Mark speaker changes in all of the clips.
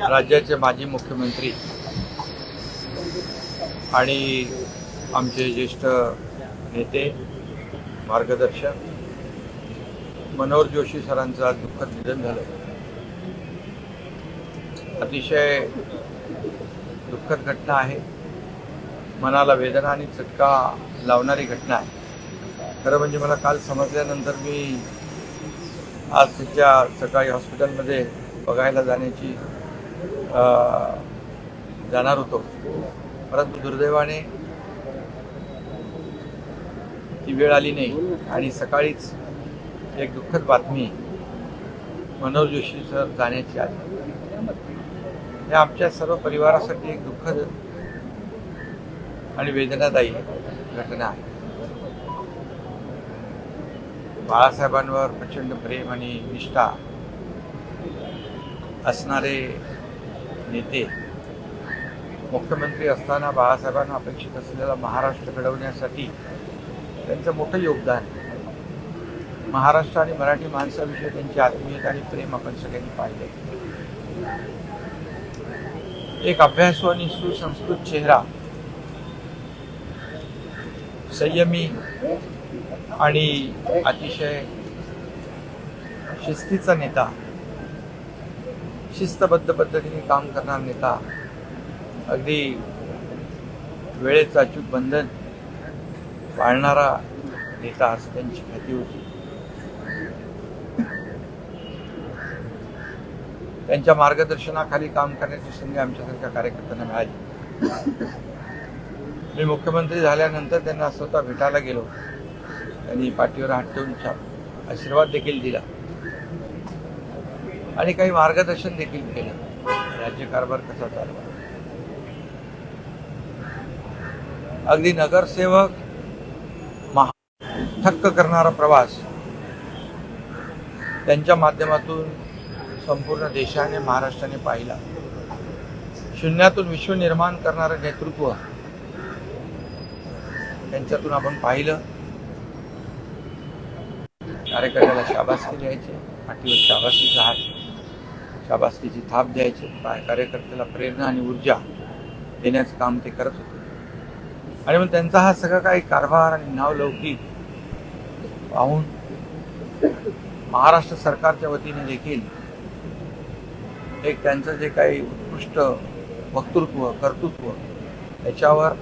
Speaker 1: राज्याचे माजी मुख्यमंत्री आणि आमचे ज्येष्ठ नेते मार्गदर्शक मनोहर जोशी सरांचं आज दुःखद निधन झालं. अतिशय दुःखद घटना आहे. मनाला वेदना आणि चटका लावणारी घटना आहे. खरं म्हणजे मला काल समजल्यानंतर मी आज तिच्या सकाळी हॉस्पिटलमध्ये बघायला जाण्याची जाणार होतो. परंतु दुर्दैवाने ती वेळ आली नाही आणि सकाळीच एक दुःखद बातमी मनोहर जोशी सर जाण्याची आली. हे आमच्या सर्व परिवारासाठी एक दुःखद आणि वेदनादायी घटना आहे. बाळासाहेबांवर प्रचंड प्रेम आणि निष्ठा असणारे नेते. मुख्यमंत्री असताना बाळासाहेबांना अपेक्षित असलेला महाराष्ट्र घडवण्यासाठी त्यांचं मोठं योगदान. महाराष्ट्र आणि मराठी माणसाविषयी त्यांची आत्मीयता आणि प्रेम आपण सगळ्यांनी पाहिले एक अभ्यासू आणि सुसंस्कृत चेहरा संयमी आणि अतिशय शिस्तीचा नेता शिस्तबद्ध पद्धतीने काम करणारा नेता. अगदी वेळेचं अचूक बंधन पाळणारा नेता असं त्यांची ख्याती होती. त्यांच्या मार्गदर्शनाखाली काम करण्याची संधी आमच्यासारख्या कार्यकर्त्यांना मिळाली. मी मुख्यमंत्री झाल्यानंतर त्यांना स्वतः भेटायला गेलो. त्यांनी पाठीवर हात ठेवून आशीर्वाद देखील दिला. आणि काही मार्गदर्शन देखील केलं. राज्यकारभार कसा चालवा अगदी नगरसेवक महा थक्क करणारा प्रवास. त्यांच्या माध्यमातून संपूर्ण देशाने महाराष्ट्राने पाहिला. शून्यातून विश्व निर्माण करणारं नेतृत्व त्यांच्यातून आपण पाहिलं. कार्यकर्त्याला शाबासकी द्यायची पाठीवर शाबासकीचा हात. शाबासकीची थाप द्यायचे. काय? कार्यकर्त्याला प्रेरणा आणि ऊर्जा देण्याचं काम ते करत होते. आणि मग त्यांचा हा सगळा काही कारभार आणि नावलौकिक पाहून महाराष्ट्र सरकारच्या वतीने देखील एक त्यांचं जे काही उत्कृष्ट वक्तृत्व कर्तृत्व याच्यावर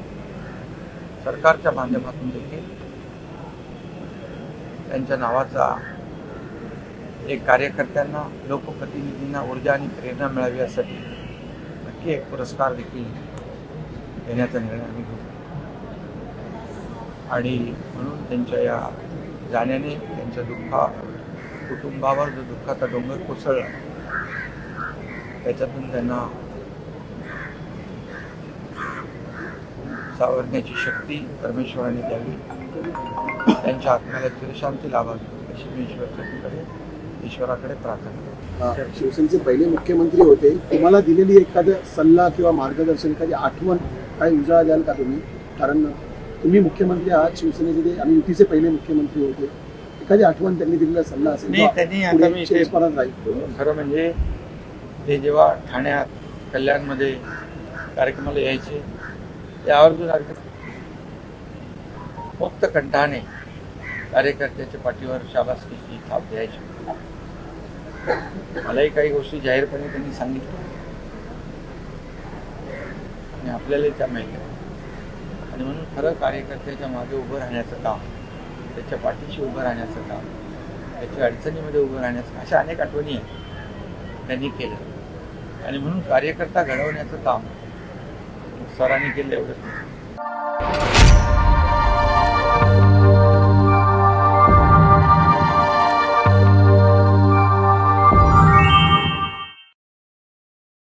Speaker 1: सरकारच्या माध्यमातून देखील त्यांच्या नावाचा एक कार्यकर्त्यांना लोकप्रतिनिधींना ऊर्जा आणि प्रेरणा मिळावी यासाठी नक्की एक पुरस्कार देखील देण्याचा निर्णय आम्ही घेऊ आणि म्हणून त्यांच्या या जाण्याने त्यांच्या दुःखा कुटुंबावर जो दुःखाचा डोंगर कोसळला त्याच्यातून त्यांना सावरण्याची शक्ती परमेश्वराने द्यावी. त्यांच्या आत्म्याला चिरशांती लाभावी अशी मी ईश्वरचंदीकडे ईश्वराकडे प्रार्थना
Speaker 2: शिवसेनेचे पहिले मुख्यमंत्री होते. तुम्हाला दिलेली एखादा सल्ला किंवा मार्गदर्शन एखादी आठवण काही उजाळा द्याल का तुम्ही? कारण तुम्ही मुख्यमंत्री आहात शिवसेनेचे ते आणि युतीचे पहिले मुख्यमंत्री होते. एखादी आठवण त्यांनी दिलेला सल्ला असेल
Speaker 1: त्यांनी आता मी खरं म्हणजे ते जेव्हा ठाण्यात कल्याणमध्ये कार्यक्रमाला यायचे ते आवर्जून अगदी मुक्त कंठाने कार्यकर्त्याच्या पाठीवर शाबासकीची थाप द्यायची. मलाही काही गोष्टी जाहीरपणे त्यांनी सांगितल्या. आणि आपल्यालाही त्या माहिती आणि म्हणून खरं कार्यकर्त्याच्या मागे उभं राहण्याचं काम त्याच्या पाठीशी उभं राहण्याचं काम त्याच्या अडचणीमध्ये उभं राहण्याचं अशा अनेक आठवणी आहेत त्यांनी केलं आणि म्हणून कार्यकर्ता घडवण्याचं काम सरांनी केलं एवढंच.